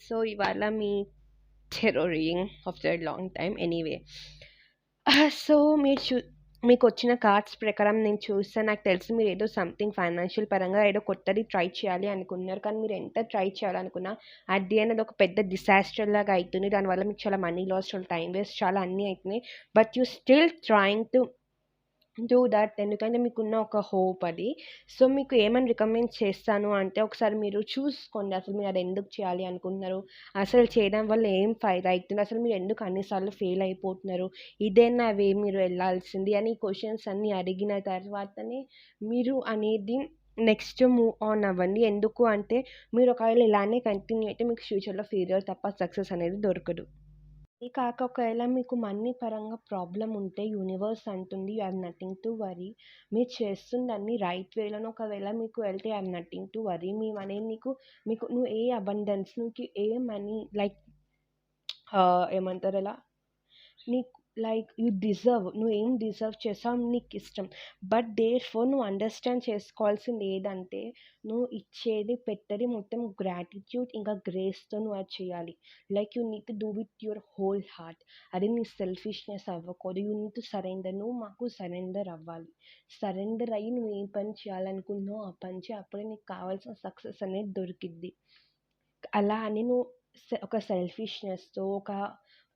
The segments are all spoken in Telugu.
సో ఇవాళ మీ చెరో reading after long time anyway so మీరు చూ మీకు వచ్చిన కార్డ్స్ ప్రకారం నేను చూస్తే నాకు తెలిసి మీరు ఏదో సంథింగ్ ఫైనాన్షియల్ పరంగా ఏదో కొత్తది ట్రై చేయాలి అనుకున్నారు కానీ మీరు ఎంత ట్రై చేయాలనుకున్నా అట్ ది అనేది ఒక పెద్ద డిసాస్టర్ లాగా అవుతుంది దానివల్ల మీకు చాలా మనీ లాస్ చాలా టైం వేస్ట్ చాలా అన్నీ అవుతున్నాయి but you still trying to do that ఎందుకంటే మీకున్న ఒక హోప్ అది. సో మీకు ఏమని రికమెండ్ చేస్తాను అంటే ఒకసారి మీరు చూసుకోండి అసలు మీరు అది ఎందుకు చేయాలి అనుకుంటున్నారు. అసలు చేయడం వల్ల ఏం ఫైదా అవుతుంది అసలు మీరు ఎందుకు అన్నిసార్లు ఫెయిల్ అయిపోతున్నారు? ఇదేనా వే మీరు వెళ్ళాల్సింది అని క్వశ్చన్స్ అన్నీ అడిగిన తర్వాతనే మీరు అనేది నెక్స్ట్ మూవ్ ఆన్ అవ్వండి. ఎందుకు అంటే మీరు ఒకవేళ ఇలానే కంటిన్యూ అయితే మీకు ఫ్యూచర్లో ఫీరియర్ తప్ప సక్సెస్ అనేది దొరకదు. ఇది కాక ఒకవేళ మీకు మనీ పరంగా ప్రాబ్లం ఉంటే యూనివర్స్ అంటుంది you have nothing to worry. మీరు చేస్తుందన్నీ రైట్ వేలోనే ఒకవేళ మీకు వెళ్తే you have nothing to worry. Me money నీకు మీకు నువ్వు ఏ అబండెన్స్ నీకు ఏ మనీ లైక్ ఏమంటారు ఎలా? నీకు లైక్ యూ డిజర్వ్ నువ్వు ఏం డిజర్వ్ చేసావు నీకు ఇష్టం. బట్ దేర్ ఫోర్ నువ్వు అండర్స్టాండ్ చేసుకోవాల్సింది ఏదంటే నువ్వు ఇచ్చేది పెట్టేది మొత్తం గ్రాటిట్యూడ్ ఇంకా గ్రేస్తో నువ్వు అది చేయాలి. Like you need to do with your whole heart. అది నీ సెల్ఫిష్నెస్ అవ్వకూడదు. You need to surrender. నువ్వు మాకు సరెండర్ అవ్వాలి. సరెండర్ అయ్యి నువ్వు ఏ పని చేయాలనుకుంటున్నావు ఆ పని చేయి. అప్పుడే నీకు కావాల్సిన సక్సెస్ అనేది దొరికిద్ది. అలా అని నువ్వు ఒక సెల్ఫిష్నెస్తో ఒక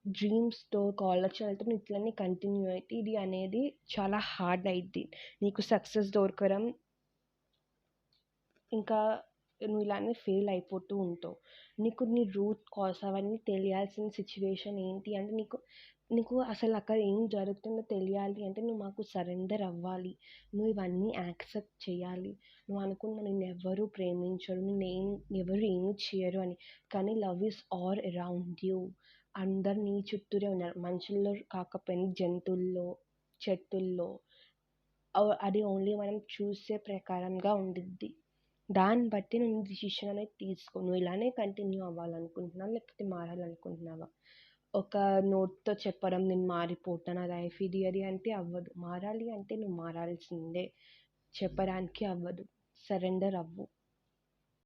డ్రీమ్స్తో ఒక ఆలోచనలతో నువ్వు ఇట్లనే కంటిన్యూ అయితే ఇది అనేది చాలా హార్డ్ అయింది నీకు సక్సెస్ దొరకడం ఇంకా నువ్వు ఇలానే ఫెయిల్ అయిపోతూ ఉంటావు. నీకు నీ రూట్ కాస్ అవన్నీ తెలియాల్సిన సిచ్యువేషన్ ఏంటి అంటే నీకు నీకు అసలు అక్కడ ఏం జరుగుతుందో తెలియాలి అంటే నువ్వు మాకు సరెండర్ అవ్వాలి. నువ్వు ఇవన్నీ యాక్సెప్ట్ చేయాలి. నువ్వు అనుకున్న నేను ఎవరు ప్రేమించరు నేను ఎవరు ఏమి చేయరు అని. కానీ love is all around you అందరు నీ చుట్టూరే ఉన్నారు. మనుషుల్లో కాకపోయినా జంతువుల్లో చెట్టుల్లో అది ఓన్లీ మనం చూసే ప్రకారంగా ఉండిద్ది. దాన్ని బట్టి నువ్వు డిసిషన్ అనేది తీసుకో. నువ్వు ఇలానే కంటిన్యూ అవ్వాలనుకుంటున్నావు? లేకపోతే మారాలనుకుంటున్నావా? ఒక నోట్తో చెప్పడం నేను మారిపోతాను నా లైఫ్ ఇది అది అంటే అవ్వదు. మారాలి అంటే నువ్వు మారాల్సిందే. చెప్పడానికి అవ్వదు. సరెండర్ అవ్వు.